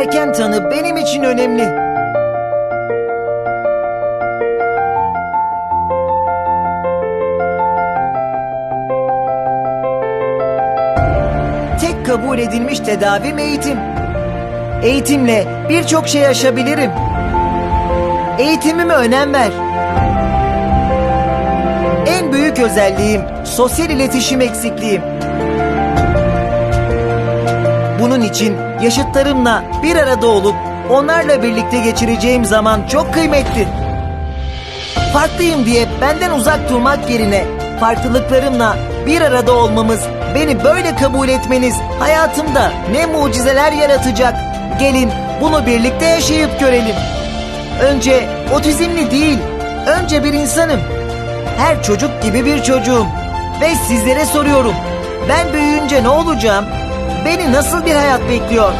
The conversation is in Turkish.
erken tanı benim için önemli. Tek kabul edilmiş tedavim eğitim. Eğitimle birçok şey aşabilirim. Eğitimime önem ver. En büyük özelliğim sosyal iletişim eksikliğim. Bunun için yaşıtlarımla bir arada olup onlarla birlikte geçireceğim zaman çok kıymetli. Farklıyım diye benden uzak durmak yerine farklılıklarımla bir arada olmamız, beni böyle kabul etmeniz hayatımda ne mucizeler yaratacak. Gelin bunu birlikte yaşayıp görelim. Önce otizmli değil, önce bir insanım. Her çocuk gibi bir çocuğum. Ve sizlere soruyorum. Ben büyüyünce ne olacağım? Beni nasıl bir hayat bekliyor?